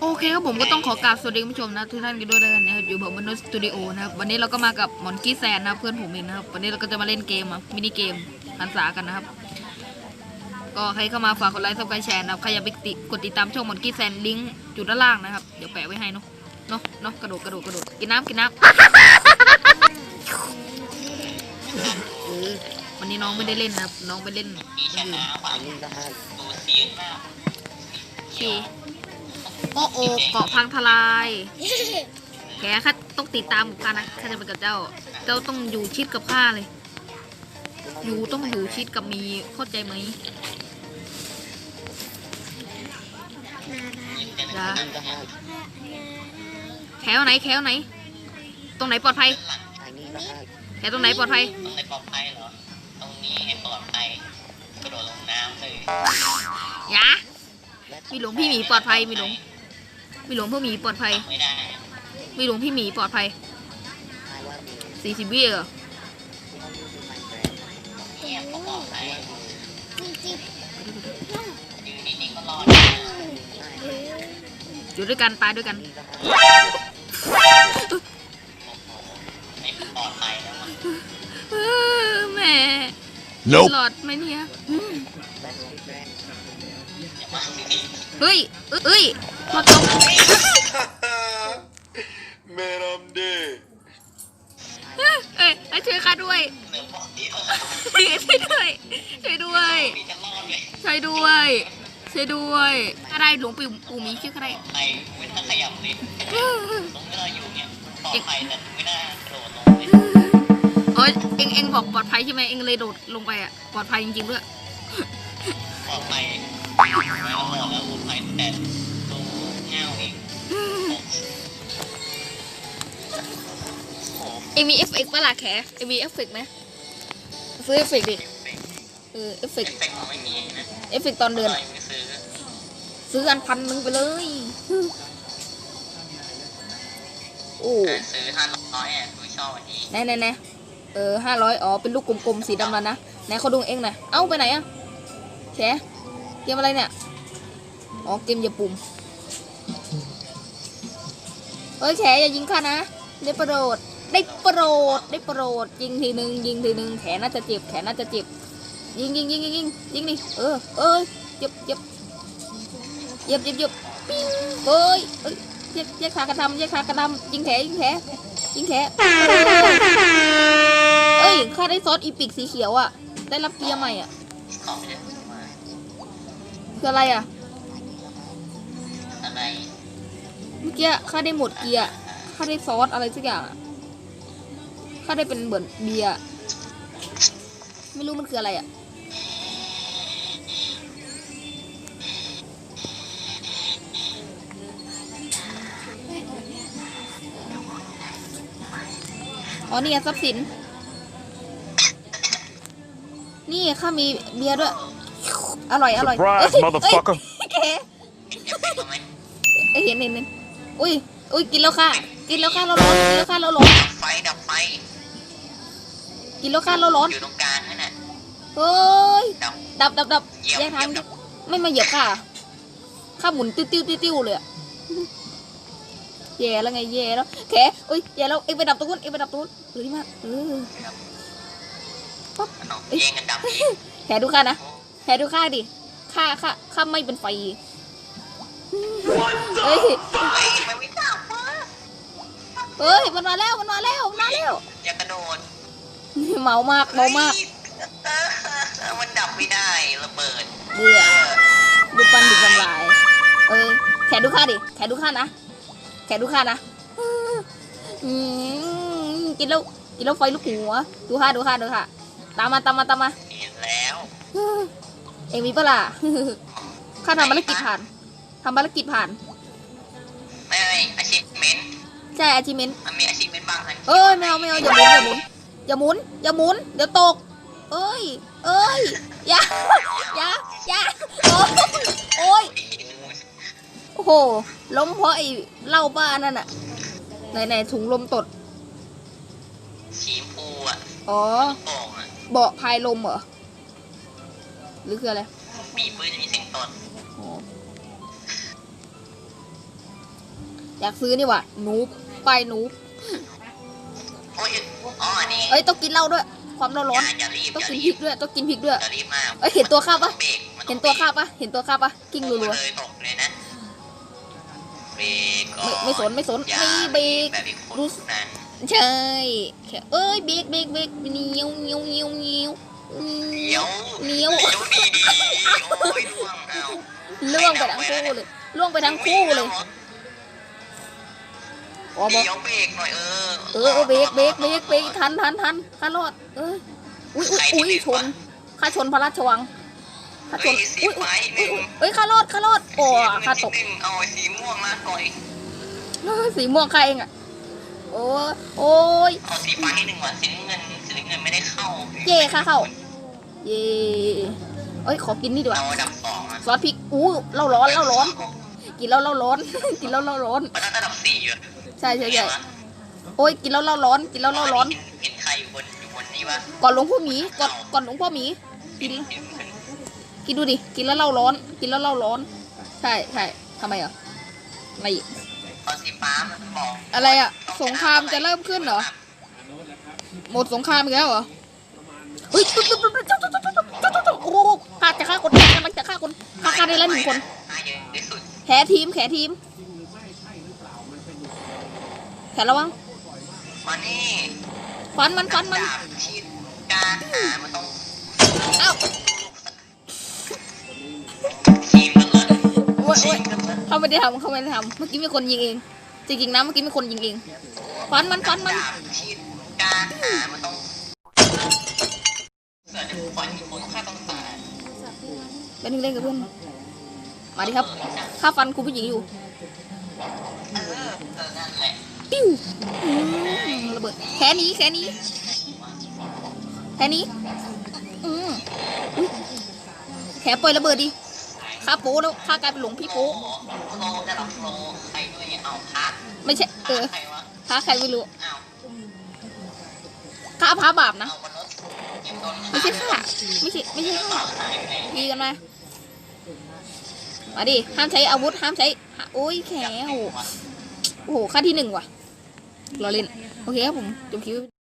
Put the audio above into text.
โอเคครับผมก็ต้องขอกราบสวัสดีคุณผู้ชมนะทุกท่านกันด้วยแล้วกันนะครับอยู่ผมมนุษย์สตูดิโอนะครับวันนี้เราก็มากับหมอนกี้แซนนะครับเพื่อนผมเองนะครับวันนี้เราก็จะมาเล่นเกมอะมินิเกมหันษากันนะครับ ก็ใครเข้ามาฝากกดไลค์ซับสไครต์แชร์นะครับใครอยากไปติดกดติดตามช่องหมอนกี้แซนลิงก์อยู่ด้านล่างนะครับเดี๋ยวแปะไว้ให้เนาะเนาะเนาะกระโดดกระโดดกระโดดกินน้ำกินน้ำเออวันนี้น้องไม่ได้เล่นนะครับ น้องไปเล่นอย่างอื่นอันนี้ก็ห้าโอเค โอ้โอเกาะพังทลาย แกข้าต้องติดตามข้านะข้าจะไปกับเจ้า เจ้าต้องอยู่ชิดกับข้าเลย อยู่ต้องอยู่ชิดกับมีเข้าใจไหมจ้าอันนี้ก็ห้าแถวไหนแถวไหน ตรงไหนปลอดภัยอันนี้ก็ห้าแถวตรงไหนปลอดภัยตรงไหนปลอดภัยเหรอ ตรงนี้ให้ปลอดภัยกระโดดลงน้ำเลยยะมีหลวงพี่หมีปลอดภัยมีหลวง มีหลวงพี่หมีปลอดภัย ไม่ได้มีหลวงพี่หมีปลอดภัยห้าว่ามีสี่สิบวิเหรอเนี่ยเขาปลอดภัยยืนนิ่งๆก็รอดอยู่ด้วยกันตายด้วยกันนี่ก็ห้าไม่ปลอดภัยแล้วมั้งเออแหม่ Nope. หลอดไหมเนี่ยอืมแบทแบทอย่ามาสิเฮ้ยเอ้ยเอ้ย มาตก Man, I'm dead. เอ้ยเอ้ยเอ้ยช่วยข้าด้วยเหลือบอกเดียวช่วยด้วยช่วยด้วยมีจะรอดเลยช่วยด้วยช่วยด้วยอะไรหลวงปู่ปู่หมีชื่ออะไรใครไม่ต้องขยับเลยตรงที่เราอยู่เนี่ยปลอดภัยแต่ไม่น่ากระโดดลงเลยเอ้ยเอ็งเอ็งบอกปลอดภัยใช่ไหมเอ็งเลยโดดลงไปอะปลอดภัยจริงๆด้วยปลอดภัยไม่ต้องบอกแล้วปลอดภัยแต่ อ้โหเอ็งมีเอฟเฟกต์ปะล่ะแขเอ็งมีเอฟเฟกต์ไหมซื้อเอฟเฟกต์ดิเออเอฟเฟเอกฟต์เฟกต์มันไม่มีนะเอฟเฟกต์ตอนเดินไม่อะซื้อซื้ออันพันหนึ่งไปเลยโอ้การซื้อห้าร้อยอะคุยชอบอันนี้ไหนไหนไหนเออห้าร้อยอ๋อเป็นลูกกลมๆสีดำแล้วนะไหนเขาดูเองหน่อยเอ้าไปไหนอะแขเกมอะไรเนี่ยอ๋อเกมเหยียบปุ่มเฮ้ยแขอย่ายิงข้านะได้โปรด ได้โปรดได้โปรดยิงทีหนึ่งยิงทีหนึ่งแขนน่าจะเจ็บแขนน่าจะเจ็บยิงยิงยิงยิงยิงยิงดิเออเอ้ยเจ็บเจ็บเจ็บเจ็บเจ็บปิ้งเอ้ยเอ้ยแยกแยกขากระทำแยกขากระทำยิงแขยิงแขยิงแขเอ้ยข้าได้ซอสอีปิกสีเขียวอะ ได้รับเกียร์ใหม่อะของเยอะมากคืออะไรอะอะไรเมื่อกี้ข้าได้หมดเกียร์ข้าได้ซอสอะไรสักอย่างอะ ข้าได้เป็นเหมือนเบียร์ไม่รู้มันคืออะไรอะอ๋อนี่ไงทรัพย์สิน นี่ข้ามีเบียร์ด้วย อร่อย อร่อย Surprise, เอ้ยเอ้ย motherfucker แกจะเป็นทำไมเอ้ยเห็นเห็นเห็นอุ้ยอุ้ยกินแล้วค่ะ กินแล้วค่ะเราร้อนกินแล้วค่ะเราร้อนไฟดับไฟ กินแล้วค่ะเราร้อนอยู่ตรงกลางนั่นน่ะเฮ้ยดับดับดับดับเหยียบแยกทางเหยียบไม่มาเหยียบค่ะข้าหมุนติ้วติ้วติ้วติ้วเลยอะแย่แล้วไงแย่แล้วแขเอ้ยแย่แล้วเอ็งไปดับตรงนู้นเอ็งไปดับตรงนู้นเออดีมากเออขนมแย่งกันดับอีกแขดูข้านะแขดูข้าดิข้าข้าข้าไม่เป็นไฟเฮ้ยเฮ้ยมันไม่ดับวะเฮ้ยมันมาแล้วมันมาแล้วมันมาแล้วอย่ากระโดด เมามากเมามากเออมันดับไม่ได้ระเบิดเบื่อดูปันดูทำลายเออแขนดูข้าดิแขนดูข้านะแขนดูข้านะอืมกินแล้วกินแล้วไฟลุกหัวดูข้าดูข้าดูข้าตามมาตามมาตามมาเห็นแล้วเอ็งมีปะล่ะข้าทำภารกิจผ่านทำภารกิจผ่านไม่ไม่อาชีพเมนใช่ achievement มันมีอาชีพเมนบางอันเอ้ยไม่เอาไม่เอาอย่าหมุนอย่าหมุน อย่าหมุน อย่าหมุน เดี๋ยวตก เอ้ย เอ้ย อย่า อย่า อย่าโอ้ยโอ้ย โอ้โห ล้มเพราะไอ้เหล้าบ้านั่นอะไหนไหนถุงลมตด สีชมพูอะอ๋อ โป่งอะเบาะพายลมเหรอ หรือคืออะไร มีปืนจะมีเสียงตดอ๋อ อยากซื้อนี่ว่ะนูบไปายนูบโอ้ยอ๋อนี่เอ้ยต้องกินเหล้าด้วย ความร้อนร้อนอย่ารีบต้องกินพริกด้วยต้องกินพริกด้วยอย่ารีบมากเอ้ยเห็นตัวข้าปะเห็นตัวข้าปะเห็นตัวข้าปะกิ้งรัวเลยตกเลยนะเบรกก่อนไม่ไม่สนไม่สนอย่านี่เบรกรู้ใช่เอ้ยเบรกเบรกเบรกเหนียวเหนียวเหนียวเหนียวเดี๋ยวเหนียวเดี๋ยวดีดีโอ้ยล่วงเอาล่วงไปทั้งคู่เลยล่วงไปทั้งคู่เลย อ๋อบอกเดี๋ยวเบรกหน่อยเออเออเออเบรกเบรกเบรกเบรกทันทันทันข้ารอดเอออุ้ยอุ้ยอุ้ยชนข้าชนพระราชวังข้าชเฮ้นยสีอุ้ยไฟอุ้ยหนึ่งอุ้ยเอ้ยข้ารอดข้ารอดโอ้ข้าตกหนึ่งเอาไอ้สีม่วงมาก่อยเออสีม่วงใครเองอะโอ้ยโอ้ยเอาสีฟ้าให้หนึ่งว่ะสีน้ำเงินสีน้ำเงินไม่ได้เข้าเย่ค่ะเข้าเย่เอ้ยขอกินนี่ดีกว่าเอาอันดับสองอะซอสพริกอู้เหล้าร้อนเหล้าร้อน กินแล้วเหล้าร้อน กินแล้วเหล้าร้อนมันน่าจะอันดับสี่อยู่ ใช่ใช่ใช่โอ้ยกินแล้วเหล้าร้อน กินแล้วเหล้าร้อน เห็นใครอยู่บนอยู่บนนี้วะก่อนหลวงพ่อหมีก่อนก่อนหลวงพ่อหมี กินเห็นเห็นกินดูดิ กินแล้วเหล้าร้อน กินแล้วเหล้าร้อน ใช่ใช่ทำไมอะอะไรอีกตอนสีฟ้ามันบอกอะไรอะ สงครามจะเริ่มขึ้นเหรอ หมดสงครามอีกแล้วเหรอเฮ้ยตุ๊บตุ๊บตุ๊บตุ๊บตุ๊บตุ๊บตุ๊บตุ๊บตุ๊บโอ้โหฆ่าจะฆ่าคนกำลังจะฆ่าคนฆ่าฆ่าได้แล้วหนึ่งคนฆ่าเยอะที่สุดแขทีมแขทีม แขระวังมานี่ฟันมันฟันมัน ดาบชีดการหามันต้องเอ้าทีมกันเลยโอ้ยทีโอ้ยมกันเลยเขาไม่ได้ทำเขาไม่ได้ทำเมื่อกี้มีคนยิงเอง จริงๆนะเมื่อกี้มีคนยิงเองฟันมันฟันมัน ดาบชีดการหามันต้องเสือจะปล่อยมีคนฆ่าต้องตายเป็นเล่นกับเพื่อน มาดิครับฆ่าฟันคุณผู้หญิงอยู่ ปิ้วอืมระเบิดแค่นี้แค่นี้แค่นี้อืมอุ๊ยแขปล่อยระเบิดดิฆ่าโป๊แล้วฆ่ากลายเป็นหลงพี่โป๊ไม่ใช่เออใครวะฆ่าใครไม่รู้เอาฆ่าพระบาปนะ ไม่ใช่ฆ่าไม่ใช่ไม่ใช่ฆ่าดีกันมามมาดิห้ามใช้อาวุธห้ามใช้โอ้ยแขวโอ้โหค่าที่หนึ่งว่ะ รอเล่น โอเคครับผม จบคลิป